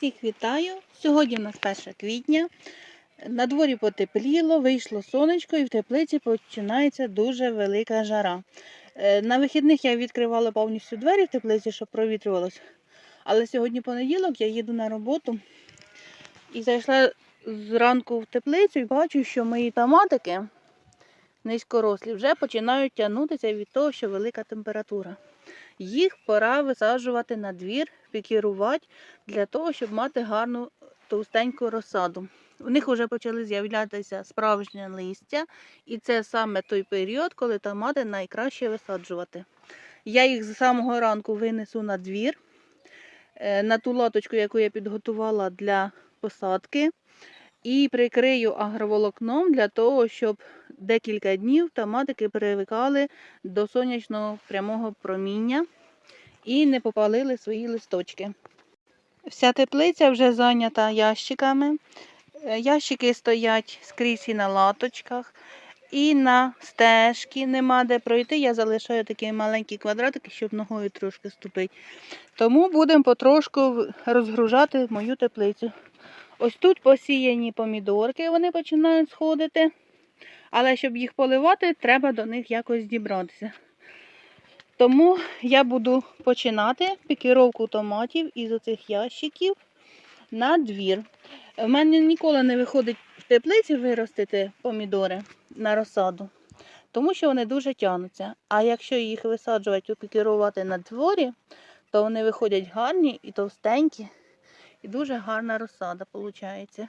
Всіх вітаю! Сьогодні у нас 1 квітня. На дворі потепліло, вийшло сонечко і в теплиці починається дуже велика жара. Е, На вихідних я відкривала повністю двері в теплиці, щоб провітрювалося. Але сьогодні понеділок, я їду на роботу і зайшла зранку в теплицю і бачу, що мої томатики низькорослі вже починають тягнутися від того, що велика температура. Їх пора висаджувати на двір, пікірувати для того, щоб мати гарну товстеньку розсаду. У них вже почали з'являтися справжнє листя, і це саме той період, коли томати найкраще висаджувати. Я їх з самого ранку винесу на двір, е, на ту латочку, яку я підготувала для посадки, і прикрию агроволокном для того, щоб декілька днів томатики привикали до сонячного прямого проміння і не попалили свої листочки. Вся теплиця вже зайнята ящиками. Е, Ящики стоять скрізь і на латочках, і на стежки нема де пройти. Я залишаю такі маленькі квадратики, щоб ногою трошки ступити. Тому будемо потрошку розгружати мою теплицю. Ось тут посіяні помідорки, вони починають сходити. Але щоб їх поливати, треба до них якось дібратися. Тому я буду починати пікіровку томатів із оцих ящиків на двір. У мене ніколи не виходить в теплиці виростити помідори на розсаду, тому що вони дуже тягнуться. А якщо їх висаджувати, пікірувати на дворі, то вони виходять гарні і товстенькі, і дуже гарна розсада виходить.